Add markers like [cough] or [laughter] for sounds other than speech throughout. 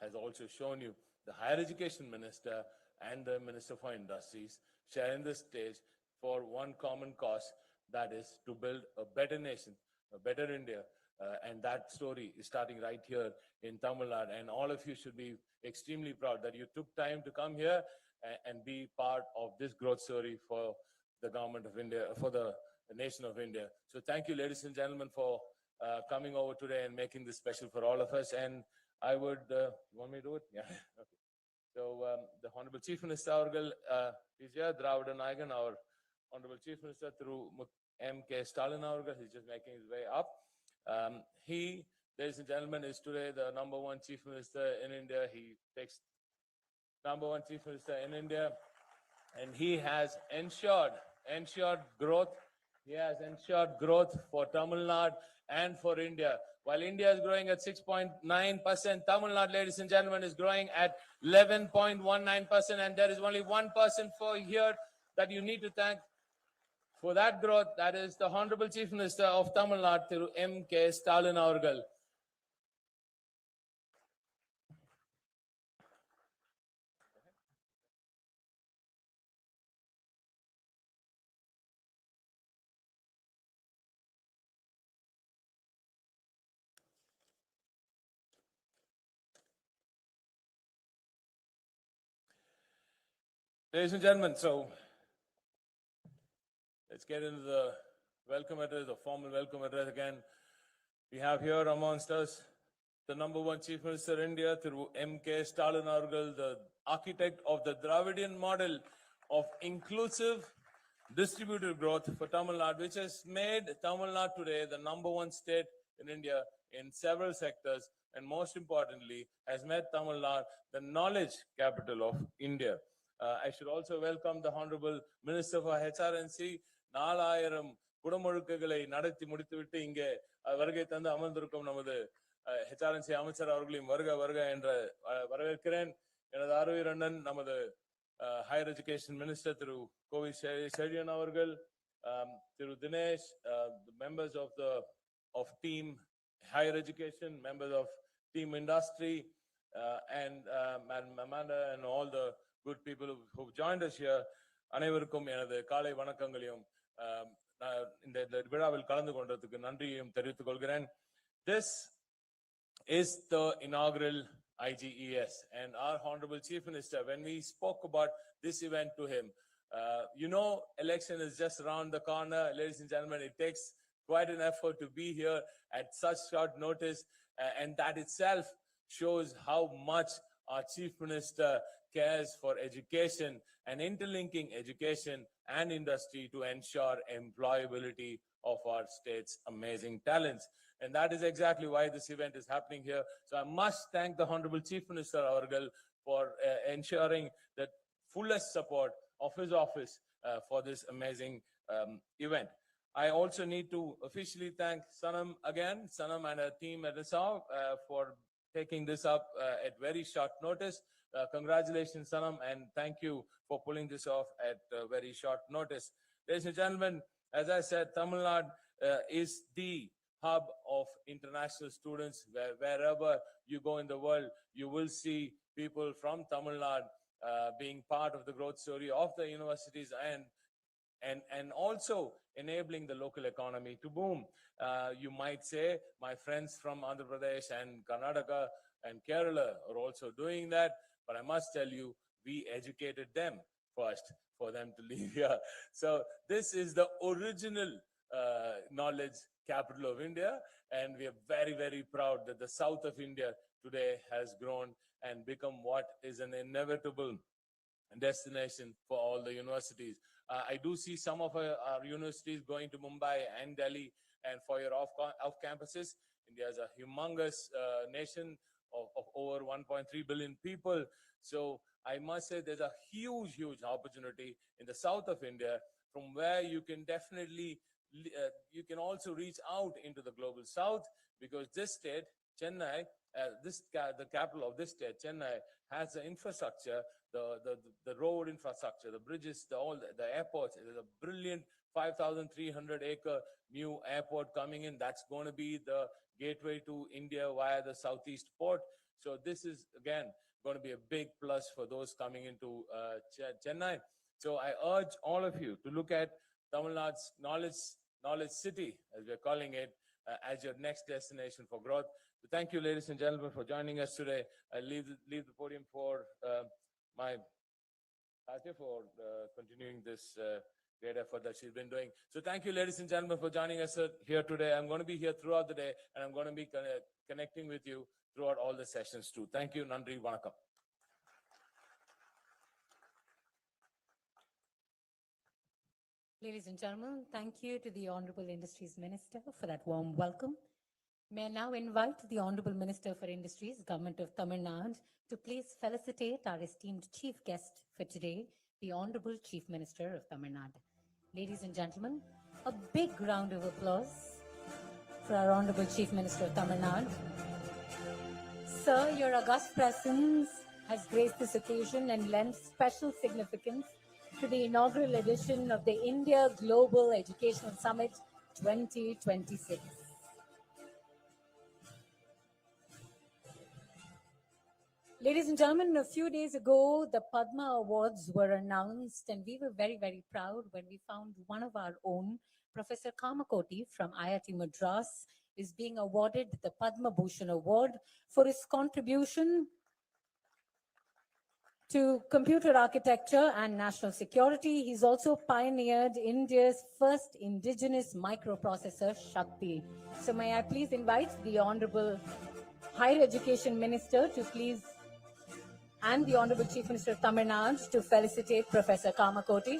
has also shown you the higher education minister and the minister for industries sharing the stage for one common cause that is to build a better nation, a better India. Uh, and that story is starting right here in Tamil Nadu. And all of you should be extremely proud that you took time to come here a- and, be part of this growth story for the government of India, for the nation of India. So thank you, ladies and gentlemen, for uh, coming over today and making this special for all of us. And I would, uh, you want me to do it? Yeah. [laughs] okay. So um, the Honorable Chief Minister Avargal uh, Dravida Nayagan, our Honorable Chief Minister through M.K. Stalin Avargal, he's just making his way up. Um, he, ladies and gentlemen, is today the number one Chief Minister in India. He takes number one Chief Minister in India, and he has ensured, ensured growth. He has ensured growth for Tamil Nadu and for India. While India is growing at 6.9%, Tamil Nadu, ladies and gentlemen, is growing at 11.19%, and there is only one person for here that you need to thank for that growth. That is the Honorable Chief Minister of Tamil Nadu, M. K. Stalin Avargal. Ladies and gentlemen, so let's get into the welcome address, the formal welcome address again. We have here amongst us the number one Chief Minister of India through M.K. Stalin Avargal, the architect of the Dravidian model of inclusive distributed growth for Tamil Nadu, which has made Tamil Nadu today the number one state in India in several sectors, and most importantly, has made Tamil Nadu the knowledge capital of India. Uh, I should also welcome the Honorable Minister for நாலாயிரம் குடமுழுக்குகளை நடத்தி முடித்துவிட்டு இங்கே uh, வருகை தந்து அமர்ந்திருக்கும் நமது uh, HRNC அமைச்சர் அவர்களையும் வருக வருக என்ற uh, வரவேற்கிறேன். எனது அருவிர் அண்ணன் நமது higher education minister Thiru Kovi செ- செழியன் அவர்கள் um, Thiru Dinesh members of the of team higher education members of team industry and uh, and all the good people who- who've joined us here அனைவருக்கும் எனது காலை வணக்கங்களையும் ஆம், நான் இந்த இந்த விழாவில் கலந்து கொண்டதுக்கு நன்றியையும் தெரிவித்துக் கொள்கிறேன் This is the inaugural IGES and our honorable chief minister, when we spoke about this event to him, uh, you know, election is just around the corner, ladies and gentlemen, it takes quite an effort to be here at such short notice. uh, and that itself shows how much our chief minister cares for education and interlinking education and industry to ensure employability of our state's amazing talents. And that is exactly why this event is happening here. So I must thank the Honorable Chief Minister Avargal for uh, ensuring the fullest support of his office uh, for this amazing um, event. I also need to officially thank Sanam again, Sanam and her team at Nassau uh, for taking this up uh, at very short notice. Uh, Congratulations, Sanam, and thank you for pulling this off at uh, very short notice. Ladies and gentlemen, as I said, Tamil Nadu uh, is the hub of international students. Where- Wherever you go in the world, you will see people from Tamil Nadu uh, being part of the growth story of the universities and and, and also enabling the local economy to boom. Uh, you might say, my friends from Andhra Pradesh and Karnataka and Kerala are also doing that, but I must tell you, we educated them first for them to [laughs] leave here. So this is the original uh, knowledge capital of India, and we are very, very proud that the south of India today has grown and become what is an inevitable destination for all the universities. Uh, I do see some of our, our universities going to Mumbai and Delhi and for your off, off campuses. India is a humongous uh, nation of, of over 1.3 billion people. So I must say there's a huge, huge opportunity in the south of India from where you can definitely, uh, you can also reach out into the global south because this state, Chennai, uh, this, the capital of this state, Chennai, has the infrastructure, the, the, the road infrastructure, the bridges, the, all, the the airports, a brilliant five thousand three hundred acre new airport coming in. That's going to be the gateway to India via the southeast port. So this is again going to be a big plus for those coming into uh, Che- Chennai. So I urge all of you to look at Tamil Nadu's knowledge, knowledge city, as we're calling it, uh, as your next destination for growth. So thank you, ladies and gentlemen, for joining us today. I leave, the- leave the podium for uh, my Katya for uh, continuing this uh, great effort that she's been doing. So thank you, ladies and gentlemen, for joining us uh, here today. I'm going to be here throughout the day, and I'm going to be conne- connecting with you throughout all the sessions too. Thank you, Nandri Vanakkam. Ladies and gentlemen, thank you to the Honorable Industries Minister for that warm welcome. May I now invite the Honorable Minister for Industries, Government of Tamil Nadu, to please felicitate our esteemed chief guest for today, the Honorable Chief Minister of Tamil Nadu. Ladies and gentlemen, a big round of applause for our Honorable Chief Minister of Tamil Nadu. Sir, your august presence has graced this occasion and lends special significance to the inaugural edition of the India Global Educational Summit 2026. Ladies and gentlemen, a few days ago, the Padma Awards were announced, and we were very, very proud when we found one of our own, Professor Kamakoti from IIT Madras, is being awarded the Padma Bhushan Award for his contribution to computer architecture and national security. He's also pioneered India's first indigenous microprocessor, Shakti. So may I please invite the Honorable Higher Education Minister to please, and the Honorable Chief Minister of Tamil Nadu to felicitate Professor Kamakoti.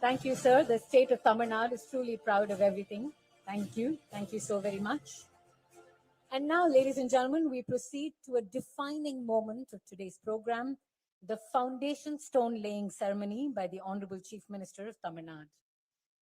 Thank you, sir. The state of Tamil Nadu is truly proud of everything. Thank you. Thank you so very much. And now, ladies and gentlemen, we proceed to a defining moment of today's program, the foundation stone laying ceremony by the Honorable Chief Minister of Tamil Nadu.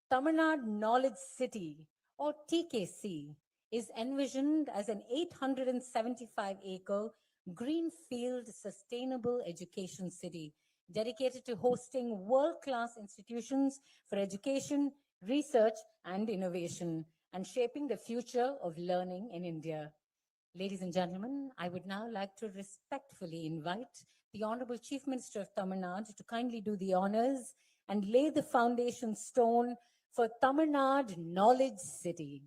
Tamil Nadu Knowledge City, or TKC, is envisioned as an 875 acre greenfield sustainable education city dedicated to hosting world class institutions for education, research, and innovation, and shaping the future of learning in India. Ladies and gentlemen, I would now like to respectfully invite the Honorable Chief Minister of Tamil Nadu to kindly do the honors and lay the foundation stone for Tamil Nadu Knowledge City.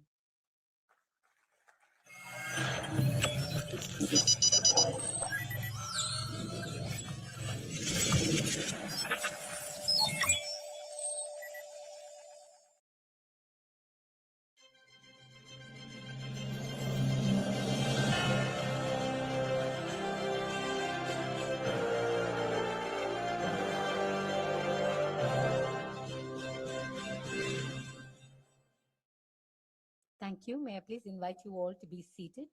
Thank you. May I please invite you all to be seated?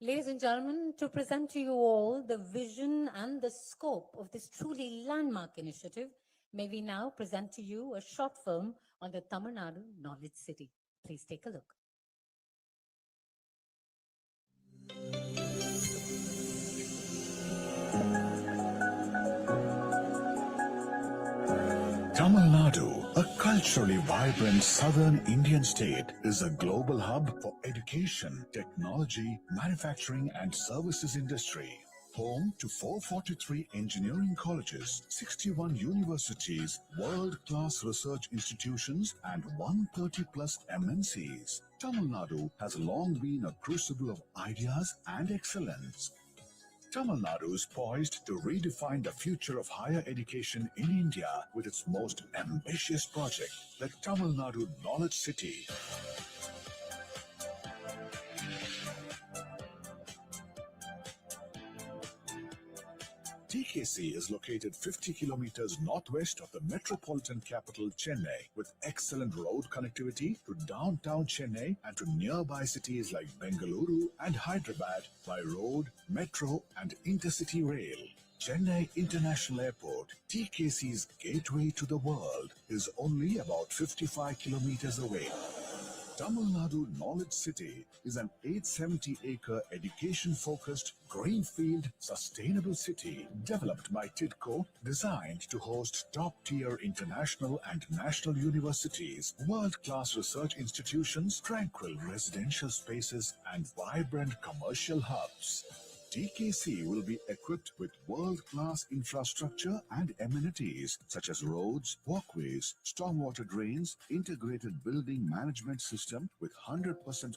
Ladies and gentlemen, to present to you all the vision and the scope of this truly landmark initiative, may we now present to you a short film on the Tamil Nadu Knowledge City. Please take a look. Culturally vibrant southern Indian state, is a global hub for education, technology, manufacturing, and services industry. Home to 443 engineering colleges, 61 universities, world class research institutions, and 130 plus MNCs. Tamil Nadu has long been a crucible of ideas and excellence. Tamil Nadu is poised to redefine the future of higher education in India with its most ambitious project, the Tamil Nadu Knowledge City. TKC is located 50 kilometers northwest of the metropolitan capital Chennai with excellent road connectivity to downtown Chennai and to nearby cities like Bengaluru and Hyderabad by road, metro and intercity rail. Chennai International Airport, TKC's gateway to the world, is only about 55 kilometers away. Tamil Nadu Knowledge City is an 870 acre education focused greenfield sustainable city developed by TIDCO designed to host top tier international and national universities, world class research institutions, tranquil residential spaces, and vibrant commercial hubs. TKC will be equipped with world-class infrastructure and amenities such as roads, walkways, stormwater drains, integrated building management system with 100%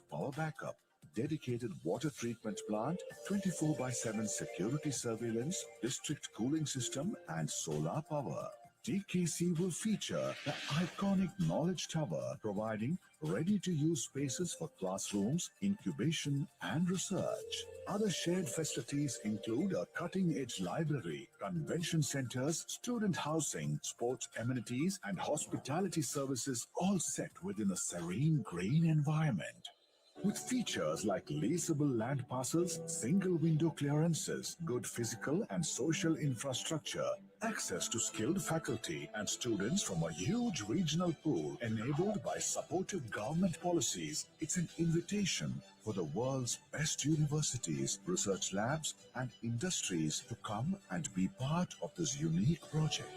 power backup, dedicated water treatment plant, 24 by 7 security surveillance, district cooling system, and solar power. TKC will feature the iconic Knowledge Tower, providing ready-to-use spaces for classrooms, incubation, and research. Other shared facilities include a cutting-edge library, convention centers, student housing, sports amenities, and hospitality services, all set within a serene green environment. With features like leasable land parcels, single window clearances, good physical and social infrastructure, access to skilled faculty and students from a huge regional pool enabled by supportive government policies, it's an invitation for the world's best universities, research labs, and industries to come and be part of this unique project.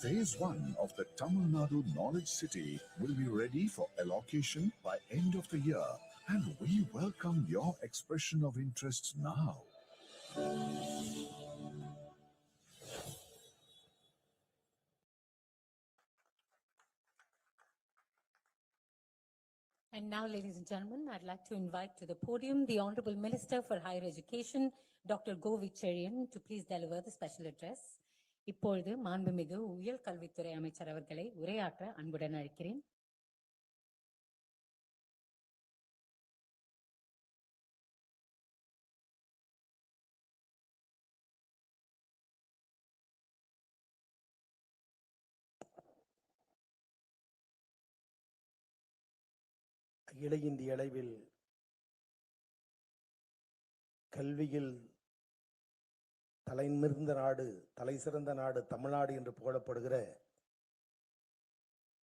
Phase 1 of the Tamil Nadu Knowledge City will be ready for allocation by end of the year and we welcome your expression of interest now. And now, ladies and gentlemen, I'd like to invite to the podium the Honorable Minister for Higher Education, Dr. Govi Cherian, to please deliver the special address. இப்பொழுது மாண்புமிகு உயர் கல்வித்துறை அமைச்சர் அவர்களை உரையாற்ற அன்புடன் அழைக்கிறேன் அகில அளவில் கல்வியில் தலைநிமிர்ந்த நாடு தலை சிறந்த நாடு தமிழ்நாடு என்று புகழப்படுகிற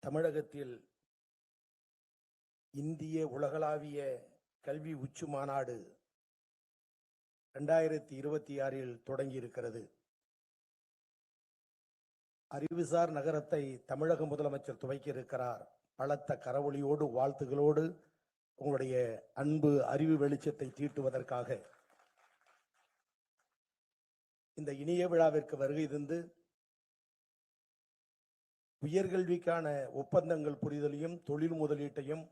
தமிழகத்தில் இந்திய உலகளாவிய கல்வி உச்சி மாநாடு ரெண்டாயிரத்தி இருபத்தி ஆறில் தொடங்கி இருக்கிறது அறிவுசார் நகரத்தை தமிழக முதலமைச்சர் துவக்கி இருக்கிறார் பலத்த கரவொளியோடு வாழ்த்துகளோடு உங்களுடைய அன்பு அறிவு வெளிச்சத்தை தீட்டுவதற்காக இந்த இனிய விழாவிற்கு வருகை தந்து உயர்கல்விக்கான ஒப்பந்தங்கள் புரிதலையும் தொழில் முதலீட்டையும்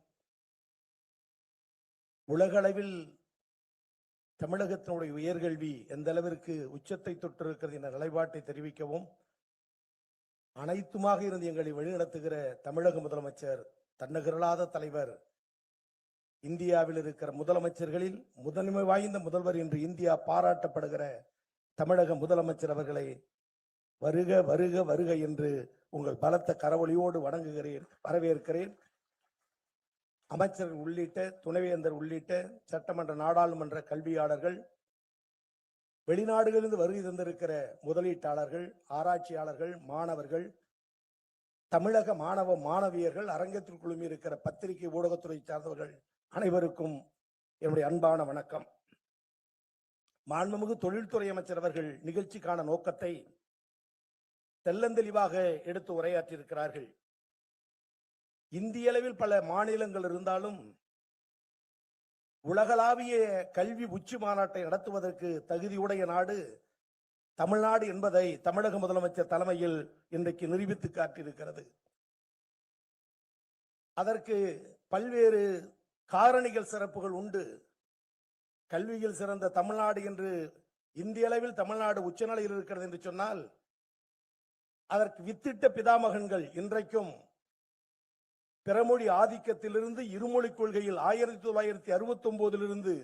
உலகளவில் தமிழகத்தினுடைய உயர்கல்வி எந்த அளவிற்கு உச்சத்தை தொட்டிருக்கிறது என்ற நிலைப்பாட்டை தெரிவிக்கவும் அனைத்துமாக இருந்து எங்களை வழிநடத்துகிற தமிழக முதலமைச்சர் தன்னகரலாத தலைவர். இந்தியாவில் இருக்கிற முதலமைச்சர்களில் முதன்மை வாய்ந்த முதல்வர் என்று இந்தியா பாராட்டப்படுகிற தமிழக முதலமைச்சர் அவர்களை வருக வருக வருக என்று உங்கள் பலத்த கரவொலியோடு வணங்குகிறேன் வரவேற்கிறேன். அமைச்சர்கள் உள்ளிட்ட துணைவேந்தர் உள்ளிட்ட சட்டமன்ற நாடாளுமன்ற கல்வியாளர்கள் வெளிநாடுகளிலிருந்து வருகை தந்திருக்கிற முதலீட்டாளர்கள் ஆராய்ச்சியாளர்கள் மாணவர்கள் தமிழக மாணவ மாணவியர்கள் அரங்கத்தில் குழுமி இருக்கிற பத்திரிகை ஊடகத்துறை சார்ந்தவர்கள் அனைவருக்கும் என்னுடைய அன்பான வணக்கம். மாண்புமிகு தொழில்துறை அமைச்சர் அவர்கள் நிகழ்ச்சிக்கான நோக்கத்தை தெல்லந்தெளிவாக எடுத்து உரையாற்றியிருக்கிறார்கள். இந்திய அளவில் பல மாநிலங்கள் இருந்தாலும் உலகளாவிய கல்வி உச்சி மாநாட்டை நடத்துவதற்கு தகுதியுடைய நாடு தமிழ்நாடு என்பதை தமிழக முதலமைச்சர் தலைமையில் இன்றைக்கு நிரூபித்து காட்டியிருக்கிறது. அதற்கு பல்வேறு காரணிகள் சிறப்புகள் உண்டு. கல்வியில் சிறந்த தமிழ்நாடு என்று இந்திய அளவில் தமிழ்நாடு உச்சநிலையில் இருக்கிறது என்று சொன்னால் அதற்கு வித்திட்ட பிதாமகன்கள் இன்றைக்கும் பிறமொழி ஆதிக்கத்திலிருந்து இருமொழி கொள்கையில் ஆயிரத்தி தொள்ளாயிரத்தி அறுபத்தி ஒன்பதிலிருந்து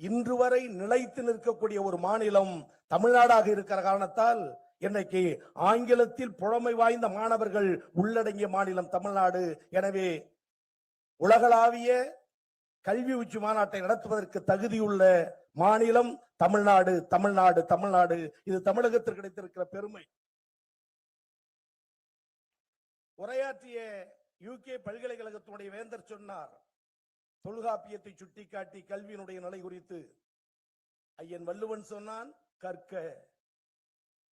இன்று வரை நிலைத்து நிற்கக்கூடிய ஒரு மாநிலம் தமிழ்நாடாக இருக்கிற காரணத்தால் இன்னைக்கு ஆங்கிலத்தில் புலமை வாய்ந்த மாணவர்கள் உள்ளடங்கிய மாநிலம் தமிழ்நாடு. எனவே உலகளாவிய கல்வி உச்சி மாநாட்டை நடத்துவதற்கு தகுதியுள்ள மாநிலம் தமிழ்நாடு தமிழ்நாடு தமிழ்நாடு. இது தமிழகத்திற்கு கிடைத்திருக்கிற பெருமை. உரையாற்றிய யூகே பல்கலைக்கழகத்தினுடைய வேந்தர் சொன்னார் தொல்காப்பியத்தை சுட்டிக்காட்டி கல்வியினுடைய நிலை குறித்து. ஐயன் வள்ளுவன் சொன்னான் கற்க.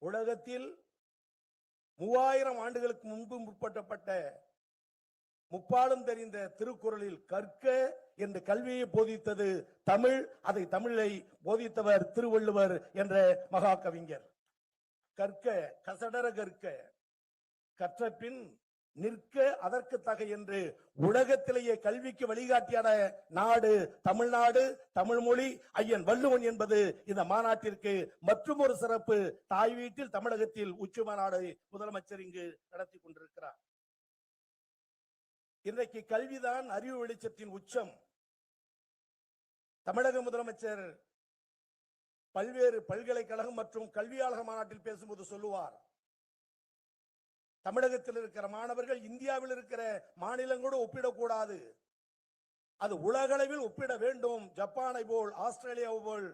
உலகத்தில் மூவாயிரம் ஆண்டுகளுக்கு முன்பு முற்பட்டப்பட்ட முப்பாலும் தெரிந்த திருக்குறளில் கற்க என்று கல்வியை போதித்தது தமிழ் அதை தமிழை போதித்தவர் திருவள்ளுவர் என்ற மகா கவிஞர் கற்க கசடர கற்க. கற்ற பின் நிற்க அதற்கு தகை என்று உலகத்திலேயே கல்விக்கு வழிகாட்டியான நாடு தமிழ்நாடு தமிழ் மொழி ஐயன் வள்ளுவன் என்பது இந்த மாநாட்டிற்கு மற்றும் ஒரு சிறப்பு. தாய் வீட்டில் தமிழகத்தில் உச்சி மாநாடு முதலமைச்சர் இங்கு நடத்தி கொண்டிருக்கிறார். இன்றைக்கு கல்விதான் அறிவு வெளிச்சத்தின் உச்சம். தமிழக முதலமைச்சர் பல்வேறு பல்கலைக்கழகம் மற்றும் கல்வியாளர் மாநாட்டில் பேசும்போது சொல்லுவார் தமிழகத்தில் இருக்கிற மாணவர்கள் இந்தியாவில் இருக்கிற மாநிலங்களோடு ஒப்பிடக்கூடாது. அது உலகளவில் ஒப்பிட வேண்டும். ஜப்பானை போல் ஆஸ்திரேலியாவை போல்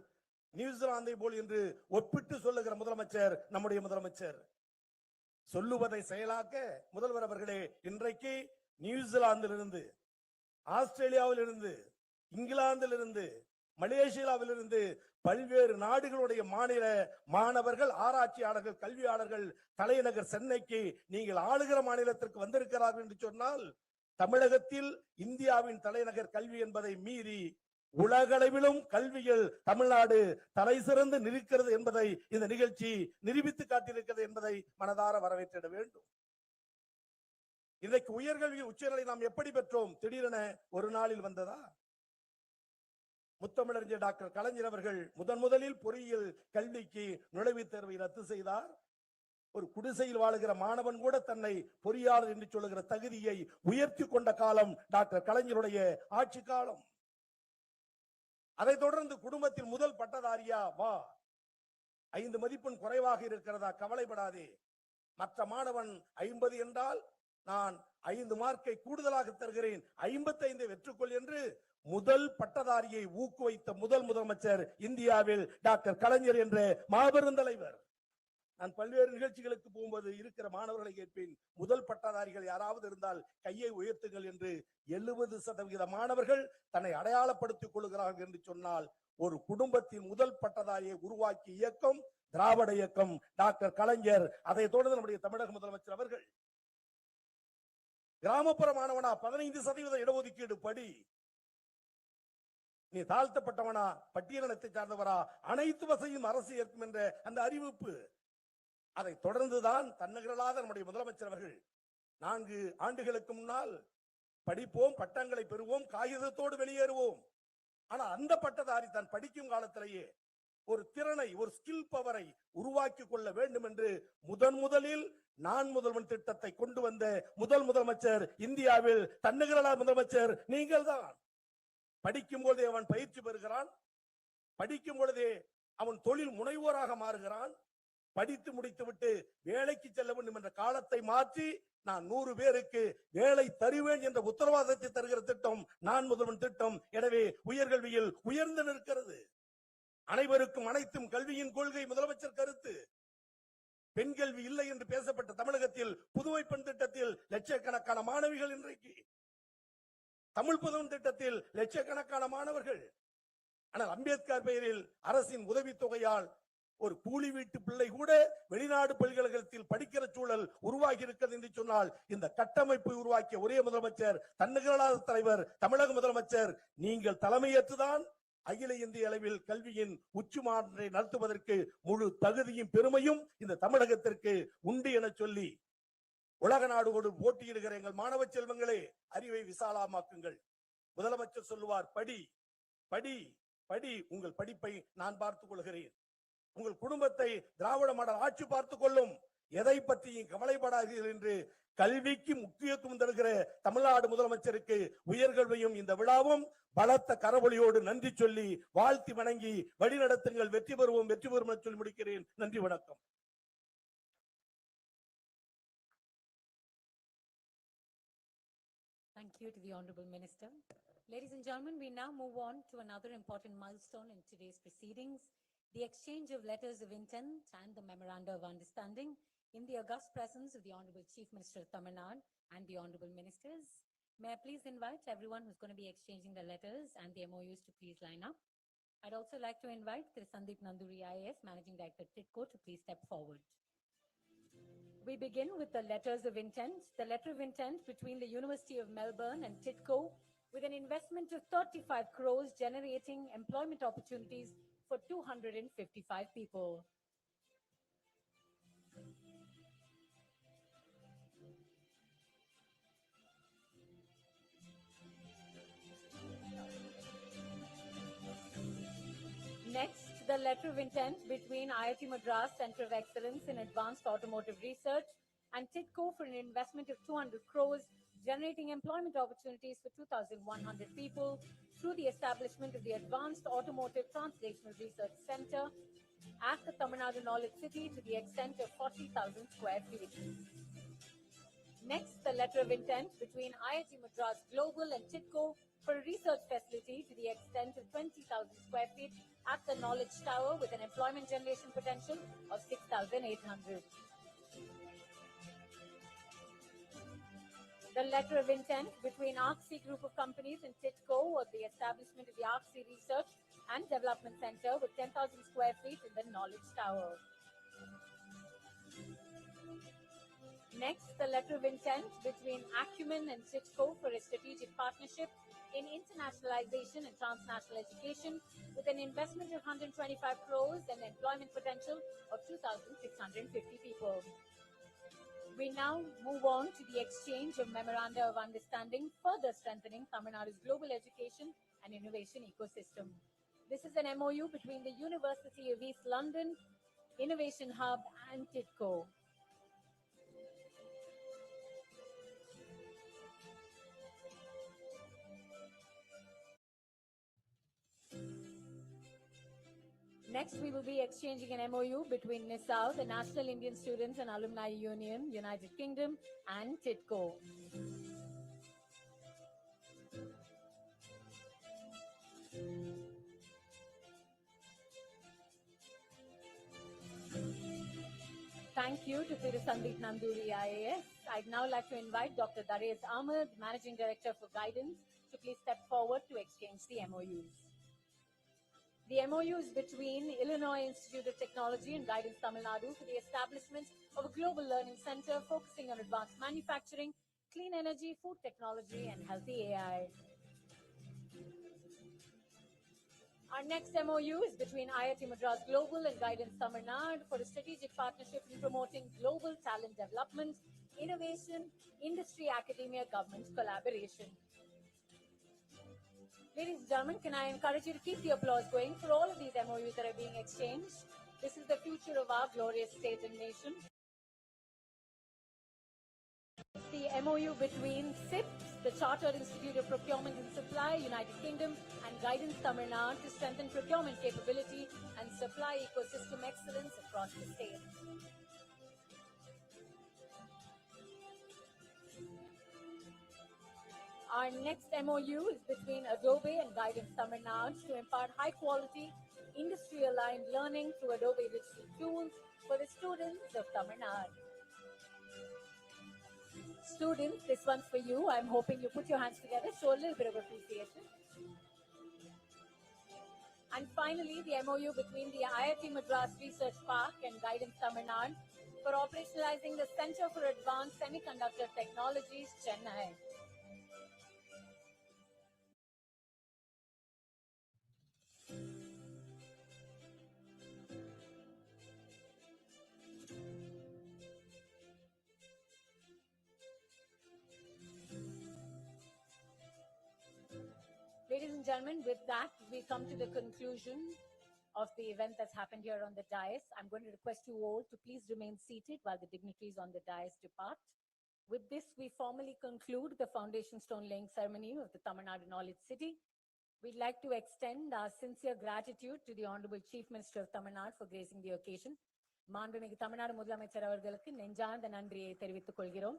நியூசிலாந்தை போல் என்று ஒப்பிட்டு சொல்லுகிற முதலமைச்சர் நம்முடைய முதலமைச்சர். சொல்லுவதை செயலாக்க முதல்வர் அவர்களே இன்றைக்கு நியூசிலாந்திலிருந்து ஆஸ்திரேலியாவிலிருந்து இங்கிலாந்திலிருந்து மலேசியாவிலிருந்து பல்வேறு நாடுகளுடைய மாநில மாணவர்கள் ஆராய்ச்சியாளர்கள் கல்வியாளர்கள் தலைநகர் சென்னைக்கு நீங்கள் ஆளுகிற மாநிலத்திற்கு வந்திருக்கிறார்கள் என்று சொன்னால் தமிழகத்தில் இந்தியாவின் தலைநகர் கல்வி என்பதை மீறி உலகளவிலும் கல்வியில் தமிழ்நாடு தலை சிறந்து நிற்கிறது என்பதை இந்த நிகழ்ச்சி நிரூபித்து காட்டியிருக்கிறது என்பதை மனதார வரவேற்றிட வேண்டும். இன்றைக்கு உயர்கல்வி உச்சநிலை நாம் எப்படி பெற்றோம்? திடீரென ஒரு நாளில் வந்ததா? முத்தமிழறிஞர் டாக்டர் கலைஞர் அவர்கள் முதன் முதலில் பொறியியல் கல்விக்கு நுழைவுத் தேர்வை ரத்து செய்தார். ஒரு குடிசையில் வாழுகிற மாணவன் கூட தன்னை பொறியாளர் என்று சொல்லுகிற தகுதியை உயர்த்தி கொண்ட காலம் டாக்டர் கலைஞருடைய ஆட்சி காலம். அதைத் தொடர்ந்து குடும்பத்தில் முதல் பட்டதாரியா வா. ஐந்து மதிப்பெண் குறைவாக இருக்கிறதா கவலைப்படாதே. மற்ற மாணவன் ஐம்பது என்றால் நான் ஐந்து மார்க்கை கூடுதலாக தருகிறேன். ஐம்பத்தைந்தை வெற்றுக்கொள் என்று முதல் பட்டதாரியை ஊக்குவித்த முதல் முதலமைச்சர் இந்தியாவில் டாக்டர் கலைஞர் என்ற மாபெரும் தலைவர். நான் பல்வேறு நிகழ்ச்சிகளுக்கு போகும்போது இருக்கிற மாணவர்களை கேட்பேன் முதல் பட்டதாரிகள் யாராவது இருந்தால் கையை உயர்த்துங்கள் என்று எழுபது சதவிகித மாணவர்கள் தன்னை அடையாளப்படுத்திக் கொள்கிறார்கள் என்று சொன்னால் ஒரு குடும்பத்தின் முதல் பட்டதாரியை உருவாக்கி இயக்கம் திராவிட இயக்கம். டாக்டர் கலைஞர் அதை தொடர்ந்து நம்முடைய தமிழக முதலமைச்சர் அவர்கள். கிராமப்புற மாணவனா பதினைந்து சதவீத இடஒதுக்கீடு படி நீ தாழ்த்தப்பட்டவனா பட்டியலினத்தை சார்ந்தவரா அனைத்து வசையும் அரசு ஏற்கும் என்ற அந்த அறிவிப்பு. அதை தொடர்ந்துதான் தன்னகரலாத நம்முடைய முதலமைச்சர் அவர்கள் நான்கு ஆண்டுகளுக்கு முன்னால் படிப்போம் பட்டங்களை பெறுவோம் காகிதத்தோடு வெளியேறுவோம். ஆனா அந்த பட்டதாரி தான் படிக்கும் காலத்திலேயே ஒரு திறனை ஒரு ஸ்கில் பவரை உருவாக்கி கொள்ள வேண்டும் என்று முதன் முதலில் நான் முதல்வன் திட்டத்தை கொண்டு வந்த முதல் முதலமைச்சர் இந்தியாவில் தன்னுகிறலா முதலமைச்சர் நீங்கள் தான் படிக்கும் பொழுதே அவன் பயிற்சி பெறுகிறான். படிக்கும் பொழுதே அவன் தொழில் முனைவோராக மாறுகிறான். படித்து முடித்துவிட்டு வேலைக்கு செல்ல வேண்டும் என்ற காலத்தை மாற்றி நான் நூறு பேருக்கு வேலை தருவேன் என்ற உத்தரவாதத்தை தருகிற திட்டம் நான் முதல்வன் திட்டம். எனவே உயர்கல்வியில் உயர்ந்து நிற்கிறது. அனைவருக்கும் அனைத்தும் கல்வியின் கொள்கை முதலமைச்சர் கருத்து. பெண் கல்வி இல்லை என்று பேசப்பட்ட தமிழகத்தில் புதுவை பெண் திட்டத்தில் லட்சக்கணக்கான மாணவிகள் இன்றைக்கு தமிழ் புதுவன் திட்டத்தில் லட்சக்கணக்கான மாணவர்கள். ஆனால் அம்பேத்கர் பெயரில் அரசின் உதவித்தொகையால் ஒரு கூலி வீட்டு பிள்ளை கூட வெளிநாடு பல்கலைக்கழகத்தில் படிக்கிற சூழல் உருவாகி இருக்கிறது என்று சொன்னால் இந்த கட்டமைப்பை உருவாக்கிய ஒரே முதலமைச்சர் தன்னுகளாத தலைவர் தமிழக முதலமைச்சர் நீங்கள் தலைமையேற்றுதான் அகில இந்திய அளவில் கல்வியின் உச்சி மாநாட்டை நடத்துவதற்கு முழு தகுதியும் பெருமையும் இந்த தமிழகத்திற்கு உண்டு என சொல்லி உலக நாடுகளோடு போட்டியிடுகிற எங்கள் மாணவ செல்வங்களே அறிவை விசாலமாக்குங்கள். முதலமைச்சர் சொல்லுவார் படி படி படி உங்கள் படிப்பை நான் பார்த்துக் கொள்கிறேன். உங்கள் குடும்பத்தை திராவிட மாடல் ஆட்சி பார்த்துக் கொள்ளும். எதை பற்றியும் கவலைப்படாதீர்கள் என்று கல்விக்கு முக்கியத்துவம் தருகிற தமிழ்நாடு முதலமைச்சருக்கு உயர்கல்வியும் இந்த விழாவும் பலத்த கரவொலியோடு நன்றி சொல்லி வாழ்த்தி வணங்கி வழிநடத்துங்கள். வெற்றி பெறுவோம் வெற்றி பெறும் என சொல்லி முடிக்கிறேன். நன்றி வணக்கம். You to the Honorable Minister. Ladies and gentlemen, we now move on to another important milestone in today's proceedings, the exchange of letters of intent and the memoranda of understanding in the august presence of the Honorable Chief Minister of Tamil Nadu and the honorable ministers. May I please invite everyone who's going to be exchanging the letters and the MOUs to please line up. I'd also like to invite Sandeep Nanduri IAS, Managing Director TITCO, to please step forward. We begin with the letters of intent. The letter of intent between the University of Melbourne and TITCO with an investment of 35 crores generating employment opportunities for 255 people. Letter of intent between IIT Madras Center of Excellence in Advanced Automotive Research and TITCO for an investment of 200 crores, generating employment opportunities for 2,100 people through the establishment of the Advanced Automotive Translational Research Center at the Tamil Nadu Knowledge City to the extent of 40,000 square feet. Next, the letter of intent between IIT Madras Global and TITCO for a research facility to the extent of 20,000 square feet at the Knowledge Tower with an employment generation potential of 6,800. The letter of intent between ARCSI Group of Companies and TITCO of the establishment of the ARCSI Research and Development Center with 10,000 square feet in the Knowledge Tower. Next, the letter of intent between Acumen and Citco for a strategic partnership in internationalization and transnational education with an investment of 125 crores and employment potential of 2,650 people. We now move on to the exchange of memoranda of understanding, further strengthening Tamil Nadu's global education and innovation ecosystem. This is an MOU between the University of East London, Innovation Hub, and TITCO. Next, we will be exchanging an MOU between NISAO, the National Indian Students and Alumni Union, United Kingdom, and TITCO. Thank you to Thiru Sandeep Nanduri IAS. I'd now like to invite Dr. Dares Ahmed, Managing Director for Guidance, to please step forward to exchange the MOUs. The MOU is between Illinois Institute of Technology and Guidance Tamil Nadu for the establishment of a global learning center focusing on advanced manufacturing, clean energy, food technology, and healthy AI. Our next MOU is between IIT Madras Global and Guidance Tamil Nadu for a strategic partnership in promoting global talent development, innovation, industry, academia, government collaboration. Ladies and gentlemen, can I encourage you to keep the applause going for all of these MOUs that are being exchanged? This is the future of our glorious state and nation. The MOU between CIPS, the Chartered Institute of Procurement and Supply, United Kingdom, and Guidance Tamil Nadu to strengthen procurement capability and supply ecosystem excellence across the state. Our next MOU is between Adobe and Guidance Nadu to impart high quality, industry aligned learning through Adobe digital tools for the students of Tamil Nadu. Students, this one's for you. I'm hoping you put your hands together, show a little bit of appreciation. And finally, the MOU between the IIT Madras Research Park and Guidance Tamil for operationalizing the Center for Advanced Semiconductor Technologies, Chennai. and gentlemen, with that, we come to the conclusion of the event that's happened here on the dais. I'm going to request you all to please remain seated while the dignitaries on the dais depart. With this, we formally conclude the foundation stone laying ceremony of the Tamil Nadu Knowledge City. We'd like to extend our sincere gratitude to the Honorable Chief Minister of Tamil Nadu for gracing the occasion. மாண்புமிகு தமிழ்நாடு முதலமைச்சர் அவர்களுக்கு நெஞ்சார்ந்த நன்றியை தெரிவித்துக் கொள்கிறோம்